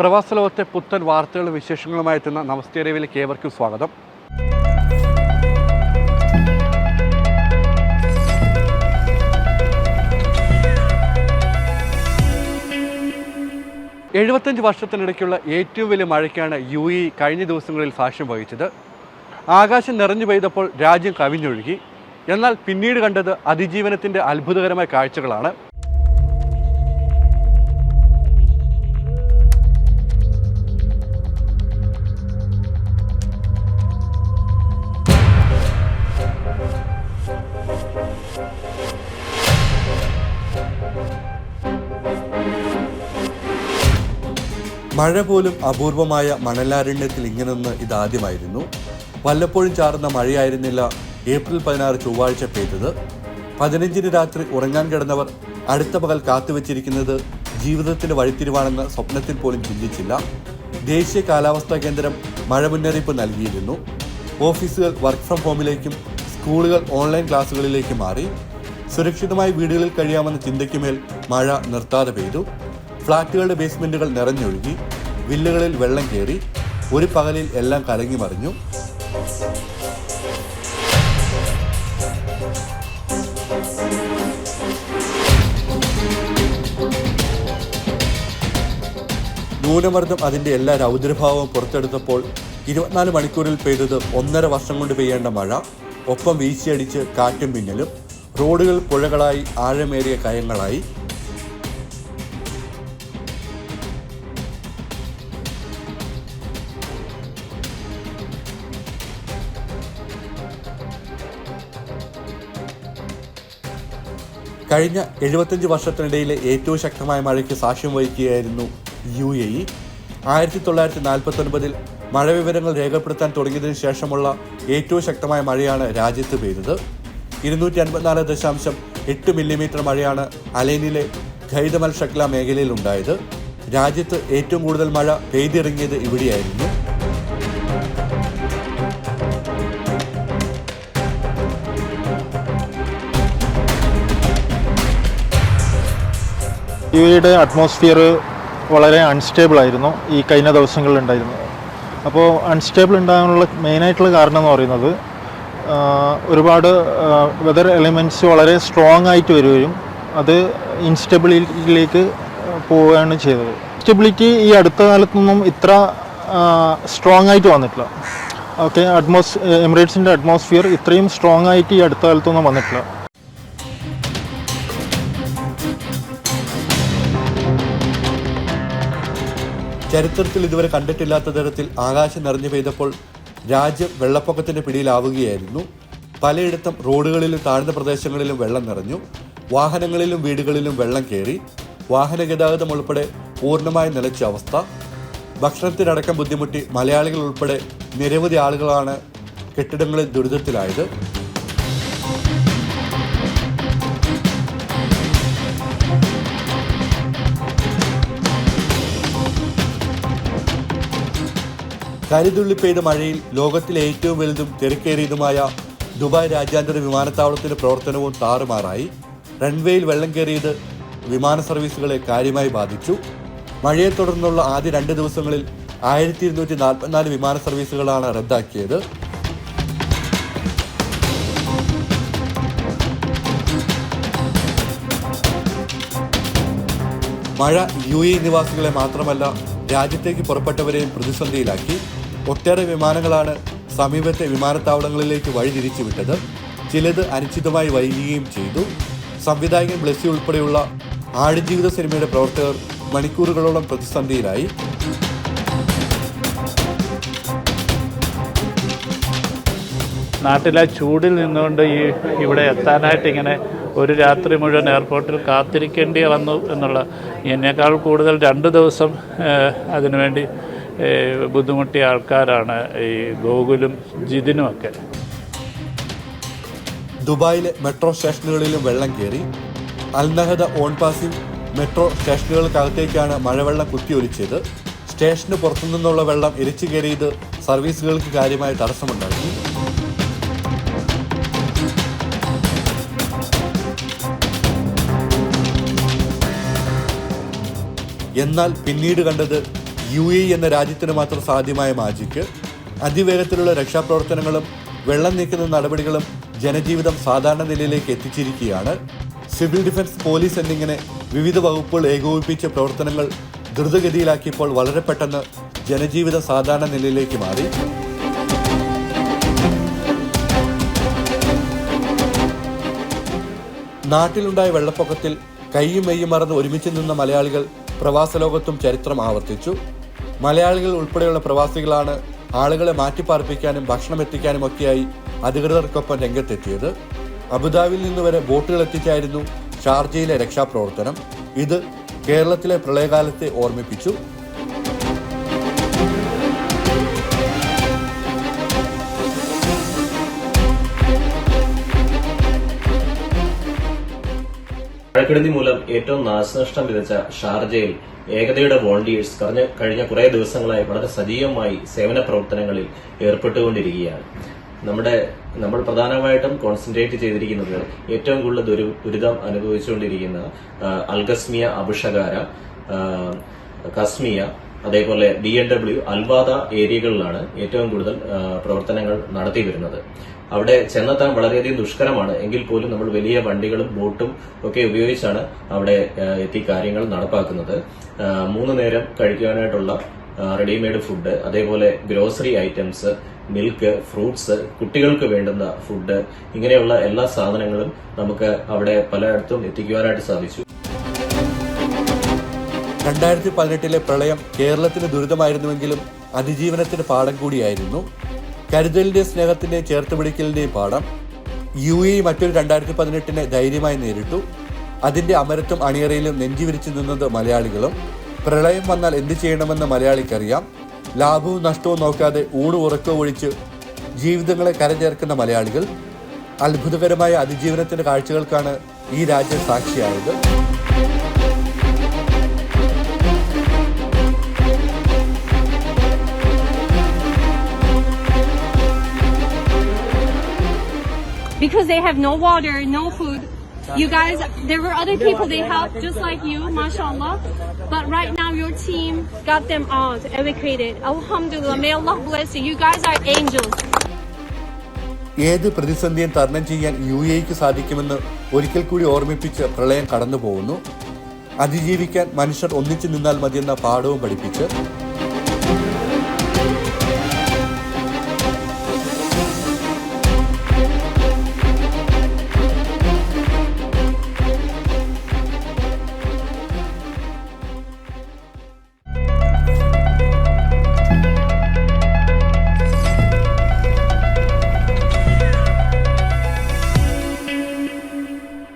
പ്രവാസ ലോകത്തെ പുത്തൻ വാർത്തകളും വിശേഷങ്ങളുമായി എത്തുന്ന നമസ്തേ രവിയിലേക്ക് ഏവർക്കും സ്വാഗതം. എഴുപത്തഞ്ച് വർഷത്തിനിടയ്ക്കുള്ള ഏറ്റവും വലിയ മഴയ്ക്കാണ് യു ഇ കഴിഞ്ഞ ദിവസങ്ങളിൽ സാക്ഷ്യം വഹിച്ചത്. ആകാശം നിറഞ്ഞു പെയ്തപ്പോൾ രാജ്യം കവിഞ്ഞൊഴുകി. എന്നാൽ പിന്നീട് കണ്ടത് അതിജീവനത്തിന്റെ അത്ഭുതകരമായ കാഴ്ചകളാണ്. മഴ പോലും അപൂർവമായ മണലാരണ്യത്തിൽ ഇങ്ങനൊന്ന് ഇതാദ്യമായിരുന്നു. വല്ലപ്പോഴും ചാർന്ന മഴയായിരുന്നില്ല ഏപ്രിൽ പതിനാറ് ചൊവ്വാഴ്ച പെയ്തത്. പതിനഞ്ചിന് രാത്രി ഉറങ്ങാൻ കിടന്നവർ അടുത്ത പകൽ കാത്തുവച്ചിരിക്കുന്നത് ജീവിതത്തിന്റെ വഴിത്തിരിവാണെന്ന് സ്വപ്നത്തിൽ പോലും ചിന്തിച്ചില്ല. ദേശീയ കാലാവസ്ഥാ കേന്ദ്രം മഴ മുന്നറിയിപ്പ് നൽകിയിരുന്നു. ഓഫീസുകൾ വർക്ക് ഫ്രം ഹോമിലേക്കും സ്കൂളുകൾ ഓൺലൈൻ ക്ലാസ്സുകളിലേക്ക് മാറി. സുരക്ഷിതമായി വീടുകളിൽ കഴിയാമെന്ന ചിന്തയ്ക്കുമേൽ മഴ നിർത്താതെ പെയ്തു. ഫ്ളാറ്റുകളുടെ ബേസ്മെന്റുകൾ നിറഞ്ഞൊഴുകി വില്ലുകളിൽ വെള്ളം കയറി ഒരു പകലിൽ എല്ലാം കലങ്ങി മറിഞ്ഞു. ന്യൂനമർദ്ദം അതിന്റെ എല്ലാ രൗദ്രഭാവവും പുറത്തെടുത്തപ്പോൾ ഇരുപത്തിനാല് മണിക്കൂറിൽ പെയ്തത് ഒന്നര വർഷം കൊണ്ട് പെയ്യേണ്ട മഴ ഒപ്പം വീശിയടിച്ച് കാറ്റും മിന്നലും റോഡുകൾ പുഴകളായി ആഴമേറിയ കയങ്ങളായി കഴിഞ്ഞ എഴുപത്തഞ്ച് വർഷത്തിനിടയിലെ ഏറ്റവും ശക്തമായ മഴയ്ക്ക് സാക്ഷ്യം വഹിക്കുകയായിരുന്നു യു എ ഇ. ആയിരത്തി തൊള്ളായിരത്തി നാൽപ്പത്തി ഒൻപതിൽ മഴ വിവരങ്ങൾ രേഖപ്പെടുത്താൻ തുടങ്ങിയതിനു ശേഷമുള്ള ഏറ്റവും ശക്തമായ മഴയാണ് രാജ്യത്ത് പെയ്തത്. ഇരുന്നൂറ്റി അൻപത്തിനാല് ദശാംശം എട്ട് മില്ലിമീറ്റർ മഴയാണ് അലേനിലെ ഖൈദമൽ ഷക്ല മേഖലയിൽ ഉണ്ടായത് രാജ്യത്ത് ഏറ്റവും കൂടുതൽ മഴ പെയ്തിറങ്ങിയത് ഇവിടെയായിരുന്നു. യു എയുടെ അറ്റ്മോസ്ഫിയർ വളരെ അൺസ്റ്റേബിൾ ആയിരുന്നു. ഈ കഴിഞ്ഞ ദിവസങ്ങളിൽ ഉണ്ടായിരുന്നു. അപ്പോൾ അൺസ്റ്റേബിൾ ഉണ്ടാകാനുള്ള മെയിനായിട്ടുള്ള കാരണം എന്ന് പറയുന്നത് ഒരുപാട് വെതർ എലിമെന്റ്സ് വളരെ സ്ട്രോങ് ആയിട്ട് വരികയും അത് ഇൻസ്റ്റെബിലിറ്റിയിലേക്ക് പോവുകയാണ് ചെയ്തത്. സ്റ്റെബിലിറ്റി ഈ അടുത്ത കാലത്തൊന്നും ഇത്ര സ്ട്രോങ് ആയിട്ട് വന്നിട്ടില്ല. ഓക്കെ അറ്റ്മോസ് എമിറേറ്റ്സിന്റെ അറ്റ്മോസ്ഫിയർ ഇത്രയും സ്ട്രോങ് ആയിട്ട് ഈ അടുത്ത കാലത്തൊന്നും വന്നിട്ടില്ല. ചരിത്രത്തിൽ ഇതുവരെ കണ്ടിട്ടില്ലാത്ത തരത്തിൽ ആകാശം നിറഞ്ഞു പെയ്തപ്പോൾ രാജ്യം വെള്ളപ്പൊക്കത്തിന്റെ പിടിയിലാവുകയായിരുന്നു. പലയിടത്തും റോഡുകളിലും താഴ്ന്ന പ്രദേശങ്ങളിലും വെള്ളം നിറഞ്ഞു. വാഹനങ്ങളിലും വീടുകളിലും വെള്ളം കയറി. വാഹന ഗതാഗതം ഉൾപ്പെടെ പൂർണമായി നിലച്ച അവസ്ഥ. ഭക്ഷണത്തിനടക്കം ബുദ്ധിമുട്ടി മലയാളികൾ ഉൾപ്പെടെ നിരവധി ആളുകളാണ് കെട്ടിടങ്ങളിൽ ദുരിതത്തിലായത്. കരിതുള്ളി പെയ്ത മഴയിൽ ലോകത്തിലെ ഏറ്റവും വലുതും തിരക്കേറിയതുമായ ദുബായ് രാജ്യാന്തര വിമാനത്താവളത്തിന്റെ പ്രവർത്തനവും താറുമാറായി. റൺവേയിൽ വെള്ളം കയറിയത് വിമാന സർവീസുകളെ കാര്യമായി ബാധിച്ചു. മഴയെ തുടർന്നുള്ള ആദ്യ രണ്ട് ദിവസങ്ങളിൽ ആയിരത്തി ഇരുന്നൂറ്റി നാൽപ്പത്തിനാല് വിമാന സർവീസുകളാണ് റദ്ദാക്കിയത്. മഴ യു എ നിവാസികളെ മാത്രമല്ല രാജ്യത്തേക്ക് പുറപ്പെട്ടവരെയും പ്രതിസന്ധിയിലാക്കി. ഒട്ടേറെ വിമാനങ്ങളാണ് സമീപത്തെ വിമാനത്താവളങ്ങളിലേക്ക് വഴിതിരിച്ചു വിട്ടത് ചിലത് അനിശ്ചിതമായി വൈകുകയും ചെയ്തു. സംവിധായകൻ ബ്ലസ്സി ഉൾപ്പെടെയുള്ള ആടുജീവിത സിനിമയുടെ പ്രവർത്തകർ മണിക്കൂറുകളോളം പ്രതിസന്ധിയിലായി. നാട്ടിലെ ചൂടിൽ നിന്നുകൊണ്ട് ഈ ഇവിടെ എത്താനായിട്ട് ഇങ്ങനെ ഒരു രാത്രി മുഴുവൻ എയർപോർട്ടിൽ കാത്തിരിക്കേണ്ടി വന്നു എന്നുള്ള എന്നേക്കാൾ കൂടുതൽ രണ്ട് ദിവസം അതിനുവേണ്ടി ബുദ്ധിമുട്ടിയ ആൾക്കാരാണ് ഈ ഗോകുലും ജിതിനും ഒക്കെ. ദുബായിലെ മെട്രോ സ്റ്റേഷനുകളിലും വെള്ളം കയറി Al Nahda on passing metro സ്റ്റേഷനുകൾക്കകത്തേക്കാണ് മഴവെള്ളം കുത്തിയൊലിച്ചത്. സ്റ്റേഷന് പുറത്തുനിന്നുള്ള വെള്ളം ഇരച്ചു കയറിയത് സർവീസുകൾക്ക് കാര്യമായ തടസ്സമുണ്ടാക്കി. എന്നാൽ പിന്നീട് കണ്ടത് യു എ എന്ന രാജ്യത്തിന് മാത്രം സാധ്യമായ മാജിക്ക് അതിവേഗത്തിലുള്ള രക്ഷാപ്രവർത്തനങ്ങളും വെള്ളം നീക്കുന്ന നടപടികളും ജനജീവിതം സാധാരണ നിലയിലേക്ക് എത്തിച്ചിരിക്കുകയാണ്. സിവിൽ ഡിഫൻസ് പോലീസ് എന്നിങ്ങനെ വിവിധ വകുപ്പുകൾ ഏകോപിപ്പിച്ച പ്രവർത്തനങ്ങൾ ദ്രുതഗതിയിലാക്കിയപ്പോൾ വളരെ പെട്ടെന്ന് ജനജീവിതം സാധാരണ നിലയിലേക്ക് മാറി. നാട്ടിലുണ്ടായ വെള്ളപ്പൊക്കത്തിൽ കൈയും മെയ്യും മറന്ന് ഒരുമിച്ച് നിന്ന മലയാളികൾ പ്രവാസ ലോകത്തും ചരിത്രം ആവർത്തിച്ചു. മലയാളികൾ ഉൾപ്പെടെയുള്ള പ്രവാസികളാണ് ആളുകളെ മാറ്റിപ്പാർപ്പിക്കാനും ഭക്ഷണം എത്തിക്കാനും ഒക്കെയായി അധികൃതർക്കൊപ്പം രംഗത്തെത്തിയത്. അബുദാബിയിൽ നിന്ന് വരെ ബോട്ടുകൾ എത്തിച്ചായിരുന്നു ഷാർജയിലെ രക്ഷാപ്രവർത്തനം. ഇത് കേരളത്തിലെ പ്രളയകാലത്തെ ഓർമ്മിപ്പിച്ചു. മഴക്കെടുതി മൂലം ഏറ്റവും നാശനഷ്ടം വിതച്ച ഷാർജയിൽ ഏകതയുടെ വോളണ്ടിയേഴ്സ് കഴിഞ്ഞ കഴിഞ്ഞ കുറേ ദിവസങ്ങളായി വളരെ സജീവമായി സേവന പ്രവർത്തനങ്ങളിൽ ഏർപ്പെട്ടുകൊണ്ടിരിക്കുകയാണ്. നമ്മുടെ നമ്മൾ പ്രധാനമായിട്ടും കോൺസെൻട്രേറ്റ് ചെയ്തിരിക്കുന്നത് ഏറ്റവും കൂടുതൽ ദുരി ദുരിതം അനുഭവിച്ചുകൊണ്ടിരിക്കുന്ന Al Qasimia Abu Shagara Qasimia അതേപോലെ B N W Al Wahda ഏരിയകളിലാണ് ഏറ്റവും കൂടുതൽ പ്രവർത്തനങ്ങൾ നടത്തി വരുന്നത് അവിടെ ചെന്നെത്താൻ വളരെയധികം ദുഷ്കരമാണ്. എങ്കിൽ പോലും നമ്മൾ വലിയ വണ്ടികളും ബോട്ടും ഒക്കെ ഉപയോഗിച്ചാണ് അവിടെ എത്തി കാര്യങ്ങൾ നടപ്പാക്കുന്നത്. മൂന്ന് നേരം കഴിക്കാനായിട്ടുള്ള റെഡിമെയ്ഡ് ഫുഡ് അതേപോലെ ഗ്രോസറി ഐറ്റംസ് മിൽക്ക് ഫ്രൂട്ട്സ് കുട്ടികൾക്ക് വേണ്ടുന്ന ഫുഡ് ഇങ്ങനെയുള്ള എല്ലാ സാധനങ്ങളും നമുക്ക് അവിടെ പലയിടത്തും എത്തിക്കുവാനായിട്ട് സാധിച്ചു. രണ്ടായിരത്തി പതിനെട്ടിലെ പ്രളയം കേരളത്തിന് ദുരിതമായിരുന്നുവെങ്കിലും അതിജീവനത്തിന് പാഠം കൂടിയായിരുന്നു. കരുതലിന്റെ ചേർത്ത് പിടിക്കലിന്റെയും പാഠം യു എ മറ്റൊരു രണ്ടായിരത്തി പതിനെട്ടിനെ ധൈര്യമായി നേരിട്ടു. അതിന്റെ അമരത്വം അണിയറയിലും നെഞ്ചിവിരിച്ചു നിന്നത് മലയാളികളും. പ്രളയം വന്നാൽ എന്ത് ചെയ്യണമെന്ന് മലയാളിക്കറിയാം. ലാഭവും നഷ്ടവും നോക്കാതെ ഊണ് ഉറക്കവും ഒഴിച്ച് ജീവിതങ്ങളെ കരചേർക്കുന്ന മലയാളികൾ. അത്ഭുതകരമായ അതിജീവനത്തിന്റെ കാഴ്ചകൾക്കാണ് ഈ രാജ്യം സാക്ഷിയായത്. Because they have no water, no food. You guys, there were other people they helped just like you, mashallah. But right now your team got them out, evacuated. Alhamdulillah, may Allah bless you. You guys are angels. ഏത് പ്രതിസന്ധിയും തരണം ചെയ്യാൻ U എക്ക് സാധിക്കുമെന്ന് ഒരിക്കൽ കൂടി ഓർമ്മിപ്പിച്ച് പ്രളയം കടന്നു പോകുന്നു അതിജീവിക്കാൻ മനുഷ്യർ ഒന്നിച്ചു നിന്നാൽ മതിയെന്ന പാഠവും പഠിപ്പിച്ച്